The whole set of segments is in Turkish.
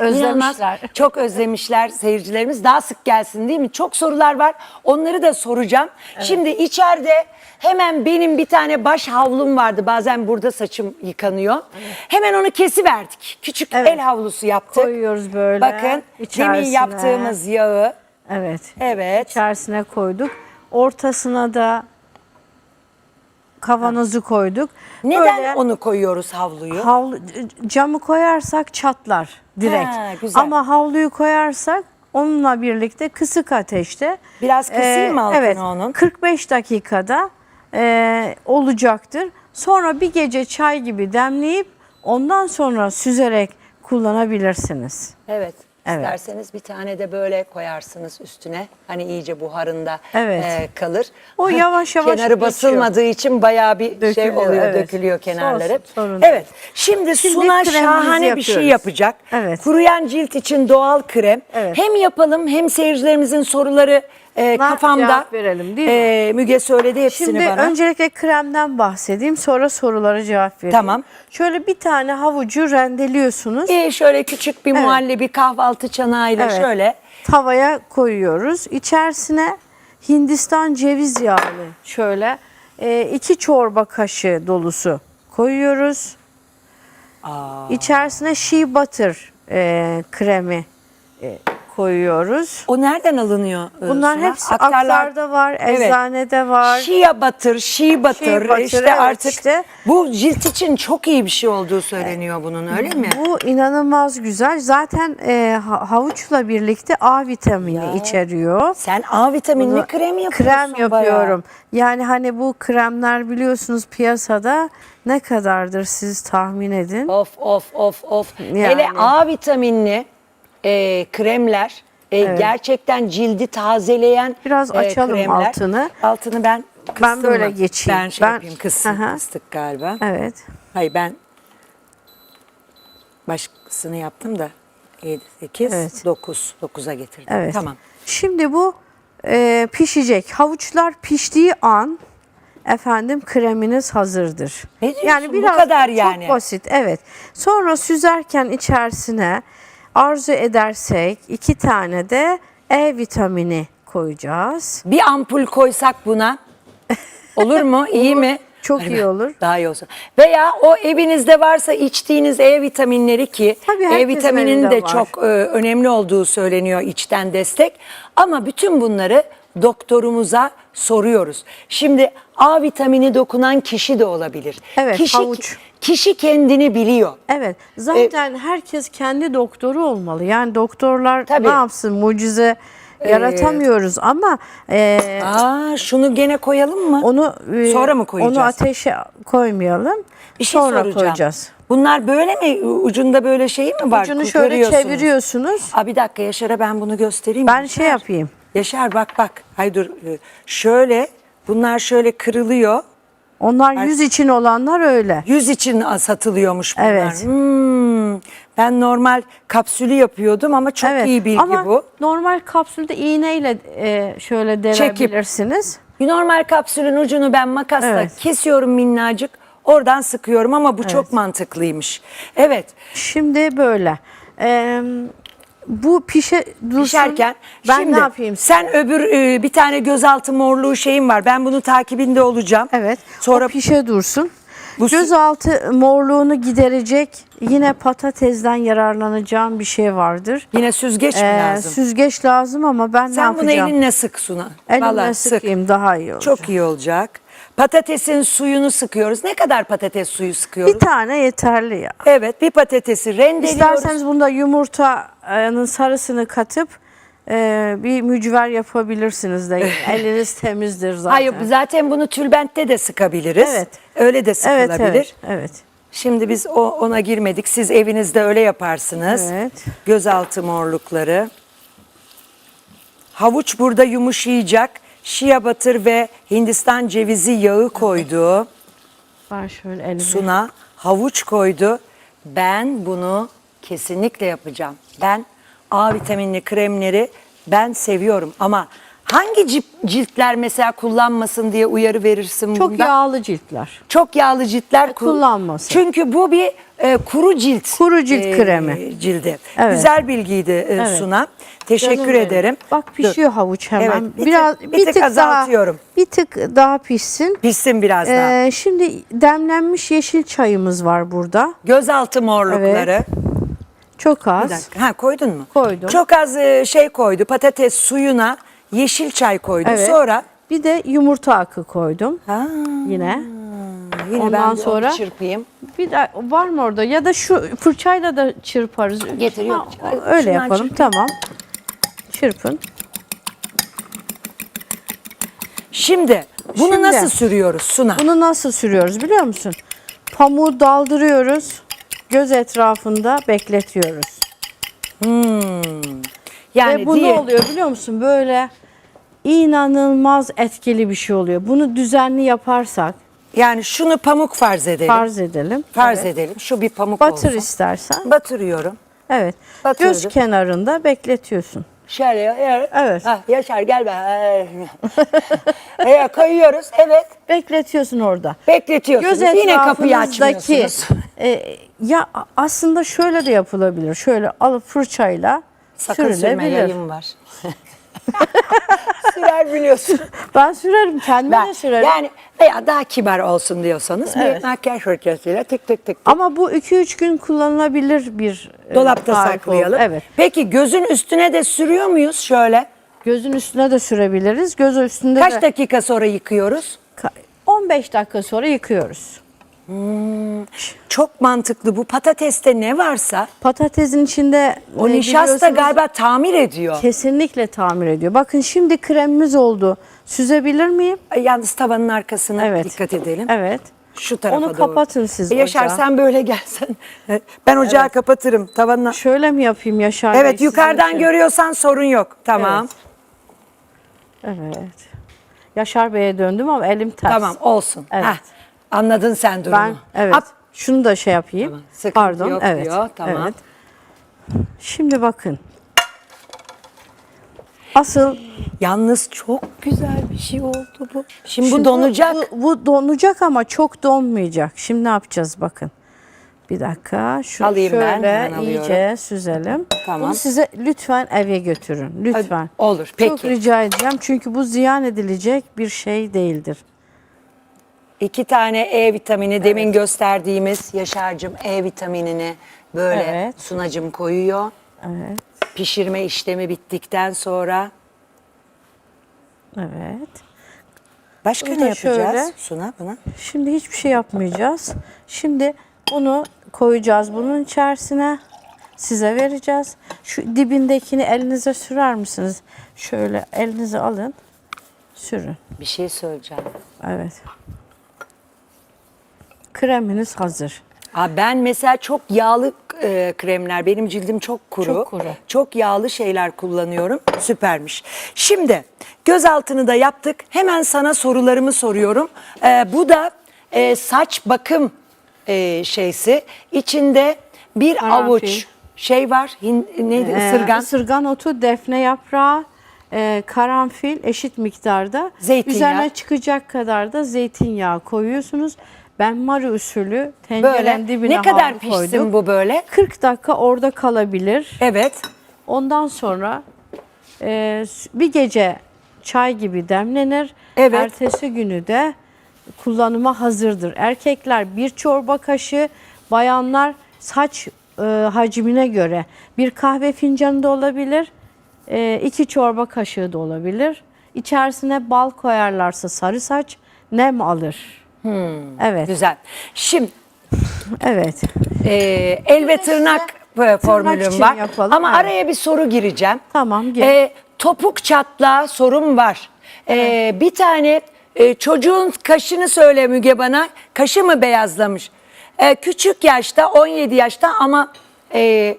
Özlemişler. İnanılmaz, çok özlemişler seyircilerimiz. Daha sık gelsin değil mi? Çok sorular var. Onları da soracağım. Şimdi içeride hemen benim bir tane baş havlum vardı. Bazen burada saçım yıkanıyor. Hemen onu kesiverdik. Küçük Evet. el havlusu yaptık. Koyuyoruz böyle Bakın demin içerisine. yaptığımız yağı. Evet. Evet. İçerisine koyduk. Ortasına da kavanozu koyduk. Neden Böyle onu koyuyoruz havluyu? havlu, camı koyarsak çatlar direkt. Ha, güzel. Ama havluyu koyarsak onunla birlikte kısık ateşte. Biraz kısayım mı altını evet, onun? 45 dakikada e, olacaktır. Sonra bir gece çay gibi demleyip ondan sonra süzerek kullanabilirsiniz. Evet. Evet. İsterseniz bir tane de böyle koyarsınız üstüne. Hani iyice buharında Evet. e, kalır. O yavaş yavaş Kenarı geçiyor. basılmadığı için bayağı bir şey Dökülüyor, oluyor, evet. dökülüyor kenarları. Sorun evet. Şimdi, Şimdi Suna şahane bir şey yapıyoruz. yapacak. Evet. Kuruyan cilt için doğal krem. Evet. Hem yapalım hem seyircilerimizin soruları e, kafamda. cevap verelim, değil mi? E, Müge söyledi hepsini Şimdi bana. öncelikle kremden bahsedeyim sonra sorulara cevap vereyim. Tamam. Şöyle bir tane havucu rendeliyorsunuz. E, şöyle küçük bir muhallebi kahvaltı çanağıyla Evet. şöyle. Tavaya koyuyoruz. İçerisine Hindistan ceviz yağı şöyle e, iki çorba kaşığı dolusu koyuyoruz. Aa. İçerisine shea butter e, kremi e, koyuyoruz. O nereden alınıyor? e, Bunlar Suna? hepsi Aktarlar- aktarda var, Evet. eczanede var. Şia batır, şi batır. Shea butter, işte evet artık işte. bu cilt için çok iyi bir şey olduğu söyleniyor bunun öyle mi? Bu inanılmaz güzel. Zaten e, ha- havuçla birlikte A vitamini içeriyor. Sen A vitaminli Bunu- krem yapıyorsun Krem bayağı. yapıyorum. Yani hani bu kremler biliyorsunuz piyasada ne kadardır siz tahmin edin. Of of of of. Yani. Hele A vitaminli e, kremler e, gerçekten cildi tazeleyen Biraz e, açalım kremler. altını. Altını ben kıstım Ben böyle mı? geçeyim. Ben şey Ben- yapayım kıstım, Aha. kıstık galiba. Evet. Hayır ben başkasını yaptım da 7, 8, Evet. 9. 9'a getirdim. Evet. Tamam. Şimdi bu e, pişecek. Havuçlar piştiği an efendim kreminiz hazırdır. Ne diyorsun? Bu kadar yani. Çok basit. Evet. Sonra süzerken içerisine arzu edersek iki tane de E vitamini koyacağız. Bir ampul koysak buna olur mu? İyi mi? Çok iyi ben- olur. Daha iyi olsun. Veya o evinizde varsa içtiğiniz E vitaminleri ki Tabii E herkesin vitaminin de var. çok e, önemli olduğu söyleniyor içten destek. Ama bütün bunları doktorumuza soruyoruz. Şimdi A vitamini dokunan kişi de olabilir. Evet, kişi, havuç. Kişi kendini biliyor. Evet. Zaten herkes kendi doktoru olmalı. Yani doktorlar Tabii. ne yapsın mucize yaratamıyoruz ama e, Aa şunu gene koyalım mı? onu e, Sonra mı koyacağız? Onu ateşe koymayalım. Bir şey sonra soracağım. koyacağız. Bunlar böyle mi? Ucunda böyle şey mi var? Ucunu şöyle çeviriyorsunuz. Aa, bir dakika Yaşar'a ben bunu göstereyim. Ben Yaşar. şey yapayım. Yaşar bak bak. Hay dur. e, Şöyle bunlar şöyle kırılıyor. Onlar yüz için olanlar öyle. Yüz için satılıyormuş bunlar. Evet. Hmm, ben normal kapsülü yapıyordum ama çok evet. iyi bilgi Ama bu. normal kapsülde iğneyle e, şöyle delebilirsiniz. Normal kapsülün ucunu ben makasla Evet. kesiyorum minnacık. Oradan sıkıyorum ama bu çok mantıklıymış. Evet. Şimdi böyle. E, bu pişe dursun. Pişerken ben şimdi ne yapayım? Sen öbür e, bir tane gözaltı morluğu şeyim var. Ben bunun takibinde olacağım. Evet. Sonra o pişe dursun. Bu Gözaltı morluğunu giderecek yine patatesden yararlanacağım bir şey vardır. yine süzgeç mi Ee, lazım? Süzgeç lazım ama ben ne Sen bunu yapacağım? elinle sık Suna. Elimle Vallahi sık. sıkayım daha iyi olur. Çok iyi olacak. Patatesin suyunu sıkıyoruz. Ne kadar patates suyu sıkıyoruz? Bir tane yeterli ya. Evet bir patatesi rendeliyoruz. İsterseniz bunda yumurtanın sarısını katıp e, bir mücver yapabilirsiniz de eliniz temizdir zaten. Hayır zaten bunu tülbentte de sıkabiliriz. Evet. Öyle de evet, sıkılabilir. evet, evet. Şimdi biz o, ona girmedik. Siz evinizde öyle yaparsınız. Evet. Gözaltı morlukları. Havuç burada yumuşayacak. Şia batır ve Hindistan cevizi yağı koydu. Ben şöyle elime. Suna havuç koydu. Ben bunu kesinlikle yapacağım. Ben A vitaminli kremleri ben seviyorum ama hangi cip- ciltler mesela kullanmasın diye uyarı verirsin Çok bunda? yağlı ciltler. Çok yağlı ciltler kul- Kullanmasın. Çünkü bu bir e, kuru cilt. Kuru cilt kremi. Cildi. Evet. Güzel bilgiydi e, Evet. Suna. Teşekkür Canım benim. ederim. Bak Dur. pişiyor havuç hemen. Evet, bir biraz tık- bir tık daha azaltıyorum. bir tık daha pişsin. Pişsin biraz daha. Ee, şimdi demlenmiş yeşil çayımız var burada. Gözaltı morlukları. Çok Bir az. dakika. Ha koydun mu? Koydum. Çok az e, şey koydu. Patates suyuna yeşil çay koydu. Evet. Sonra Bir de yumurta akı koydum ha, yine. yine Ondan ben bir onu sonra- çırpayım. Bir de var mı orada? Ya da şu fırçayla da çırparız. Getiriyor. Ha, öyle Şundan yapalım. çırpayım. Tamam. Çırpın. Şimdi bunu Şimdi- nasıl sürüyoruz Suna? Bunu nasıl sürüyoruz biliyor musun? Pamuğu daldırıyoruz. Göz etrafında bekletiyoruz. Yani Ve bu diye- ne oluyor biliyor musun? Böyle inanılmaz etkili bir şey oluyor. Bunu düzenli yaparsak Yani şunu pamuk farz edelim. farz edelim. farz Evet. edelim. Şu bir pamuk Batır olsun. istersen. Batırıyorum. Evet. Batırdım. Göz kenarında bekletiyorsun. Şöyle ya- Evet. Ha, Yaşar gel be. evet, kayıyoruz. Evet. Bekletiyorsun orada. Bekletiyorsunuz. Göz Yine kapıyı etrafınızdaki açmıyorsunuz. e, ya aslında şöyle de yapılabilir. Şöyle alıp fırçayla Sakın sürme sürülebilir. yayın var. Sürer biliyorsun. Ben sürerim kendime Ben, de sürerim. yani veya daha kibar olsun diyorsanız Evet. bir makyaj fırçasıyla tık tık tık. Ama bu 2-3 gün kullanılabilir bir e, Dolapta tarif saklayalım. oldu. Evet. Peki gözün üstüne de sürüyor muyuz şöyle? Gözün üstüne de sürebiliriz. Göz üstünde Kaç de dakika sonra yıkıyoruz? Ka- 15 dakika sonra yıkıyoruz. Çok mantıklı bu patateste ne varsa Patatesin içinde o e, nişasta biliyorsunuz, galiba tamir ediyor. kesinlikle tamir ediyor. Bakın şimdi kremimiz oldu. Süzebilir miyim? Yalnız tavanın arkasına Evet. dikkat edelim. Evet. Şu tarafa Onu doğru. kapatın siz E, Yaşar ocağı. sen böyle gelsen. Ben ocağı kapatırım tavanına. Şöyle mi yapayım Yaşar Bey, Evet sizin yukarıdan için? görüyorsan sorun yok. Tamam. Evet. Yaşar Bey'e döndüm ama elim ters. Tamam olsun. Evet. Heh, anladın sen durumu. Ben evet. At. Şunu da şey yapayım. Tamam, sıkıntı Pardon. yok evet. diyor, tamam. Evet. Şimdi bakın. Asıl Yalnız çok güzel bir şey oldu bu. Şimdi, bu Şimdi donacak. Bu, bu donacak ama çok donmayacak. Şimdi ne yapacağız bakın. Bir dakika. Şu Alayım ben, şöyle hemen alıyorum. iyice süzelim. Tamam. Bunu size lütfen eve götürün. Lütfen. olur, Çok peki. rica edeceğim. Çünkü bu ziyan edilecek bir şey değildir. İki tane E vitamini demin gösterdiğimiz Yaşar'cığım E vitaminini böyle Evet. sunacım koyuyor. Evet. Pişirme işlemi bittikten sonra Evet. başka Bunu ne da yapacağız şöyle. Suna buna? Şimdi hiçbir şey yapmayacağız. Şimdi bunu koyacağız bunun içerisine. Size vereceğiz. Şu dibindekini elinize sürer misiniz? Şöyle elinize alın. Sürün. Bir şey söyleyeceğim. Evet. Kreminiz hazır. Aa, ben mesela çok yağlı e, kremler, benim cildim çok kuru. Çok kuru. Çok yağlı şeyler kullanıyorum. Süpermiş. Şimdi gözaltını da yaptık. Hemen sana sorularımı soruyorum. E, bu da e, saç bakım e, şeysi. İçinde bir Karanfil. avuç şey var. Hin, neydi? Ee, Isırgan. ısırgan otu, defne yaprağı, e, karanfil eşit miktarda. Zeytinyağı. Üzerine çıkacak kadar da zeytinyağı koyuyorsunuz. Ben mari usulü tencerenin dibine Ne kadar pişsin koydum. bu böyle? 40 dakika orada kalabilir. Evet. Ondan sonra e, bir gece çay gibi demlenir. Evet. Ertesi günü de kullanıma hazırdır. Erkekler bir çorba kaşığı, bayanlar saç e, hacmine göre bir kahve fincanı da olabilir, e, iki çorba kaşığı da olabilir. İçerisine bal koyarlarsa sarı saç nem alır. Evet, Güzel. Şimdi evet. e, el ve tırnak e, formülüm var. yapalım, Ama evet. araya bir soru gireceğim. Tamam, gir. E, topuk çatlağı sorum var. E, bir tane e, çocuğun kaşını söyle Müge bana. Kaşı mı beyazlamış? E, küçük yaşta 17 yaşta ama e,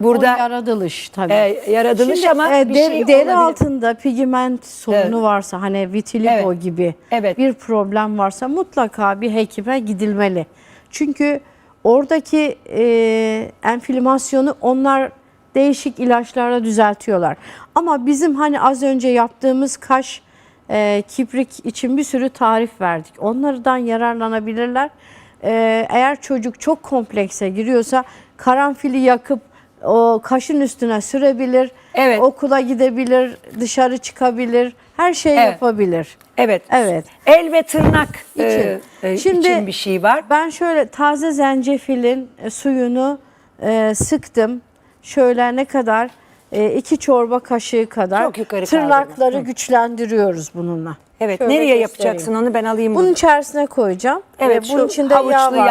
O burada yaratılış tabii. e, yaratılış Şimdi, ama e, bir der- şey deri olabilir. altında pigment sorunu Evet. varsa hani vitiligo Evet. gibi Evet. bir problem varsa mutlaka bir hekime gidilmeli. Çünkü oradaki e, enflamasyonu onlar değişik ilaçlarla düzeltiyorlar. Ama bizim hani az önce yaptığımız kaş e, kibrik için bir sürü tarif verdik. Onlardan yararlanabilirler. e, eğer çocuk çok komplekse giriyorsa karanfili yakıp o kaşın üstüne sürebilir. Evet. Okula gidebilir, dışarı çıkabilir. Her şeyi Evet. yapabilir. Evet. Evet. El ve tırnak e, İçin. e, Şimdi için bir şey var. Ben şöyle taze zencefilin e, suyunu e, sıktım. Şöyle ne kadar? E, iki çorba kaşığı kadar. Çok yukarı Tırnakları kaldırma. Hı. güçlendiriyoruz bununla. Evet. Şöyle nereye göstereyim. yapacaksın onu ben alayım. Bunun bunu. içerisine koyacağım. Evet, E, bunun şu içinde yağ var. yağ.